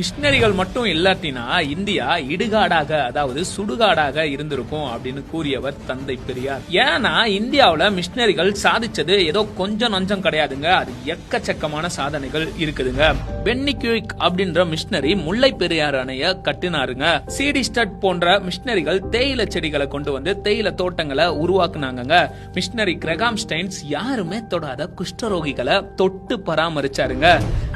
மிஷினரிகள் மட்டும் இல்லாட்டினா இந்தியா இடுகாடாக அதாவது சுடுகாடாக இருந்திருக்கும் அப்படின்னு கூறியவர் தந்தை பெரியார். ஏன்னா இந்தியாவுல மிஷினரிகள் சாதிச்சது ஏதோ கொஞ்சம் நஞ்சம் கிடையாதுங்க. அது எக்கச்சக்கமான சாதனைகள் இருக்குதுங்க. பென்னி குயிக் அப்படின்ற மிஷினரி முல்லை பெரியார் அணைய கட்டினாருங்க. சீடி ஸ்டட் போன்ற மிஷினரிகள் தேயிலை செடிகளை கொண்டு வந்து தேயிலை தோட்டங்களை உருவாக்குனாங்கங்க. மிஷினரி கிரகாம் ஸ்டைன்ஸ் யாருமே தொடாத குஷ்டரோகிகளை தொட்டு பராமரிச்சாருங்க.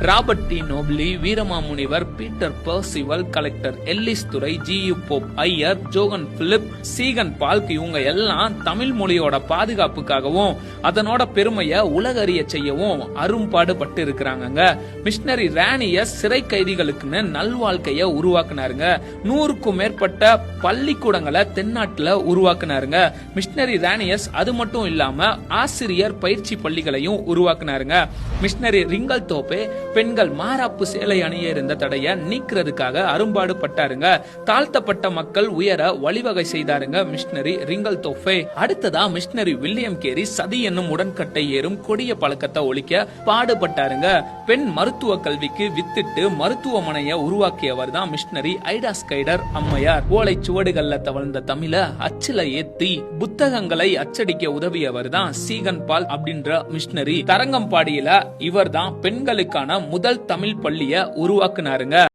Robert de Nobili Veeramamunivar Peter Percival collector Ellis துறை G U Pope Iyer Johann Philipp Ziegenbalg இவங்க எல்லாம் தமிழ் மொழியோட பாதுகாப்புக்காகவும் அதனோட பெருமையை உலகறிய செய்யவும் அரும்பாடுபட்டு இருக்கிறாங்க மிஷினரி ராணிய சிறை கைதிகளுக்குன்னு நல்வாழ்க்கைய உருவாக்குனாருங்க. நூறுக்கும் மேற்பட்ட பள்ளிக்கூடங்களை தென்னாட்டுல உருவாக்குனாருங்க. மிஷினரி ராணியஸ் அது மட்டும் இல்லாம ஆசிரியர் பயிற்சி பள்ளிகளையும் உருவாக்குனாருங்க. மிஷினரி ரிங்கல் தோப்பே பெண்கள் மாறாப்பு சேலை அணிய இருந்த தடைய நீக்கிறதுக்காக அரும்பாடுபட்டாருங்க. தாழ்த்தப்பட்ட மக்கள் உயர வழிவகை செய்தாருங்க மிஷினரி ரிங்கல் தோஃபே. அடுத்ததா மிஷினரி வில்லியம் கேரி சதி என்னும் உடன்கட்டை ஏறும் கொடிய பழக்கத்தை ஒழிக்க பாடுபட்டாருங்க. பெண் மருத்துவ கல்விக்கு வித்திட்டு மருத்துவமனையை உருவாக்கியவர் தான் மிஷினரி ஐடா ஸ்கைடர் அம்மையார். ஓலை சுவடுகள்ல தவழ்ந்த தமிழ அச்சில ஏத்தி புத்தகங்களை அச்சடிக்க உதவியவர் தான் சீகன் பால் அப்படின்ற மிஷினரி. தரங்கம்பாடியில இவர் தான் பெண்களுக்கான முதல் தமிழ் பள்ளிய உருவாக்குனாருங்க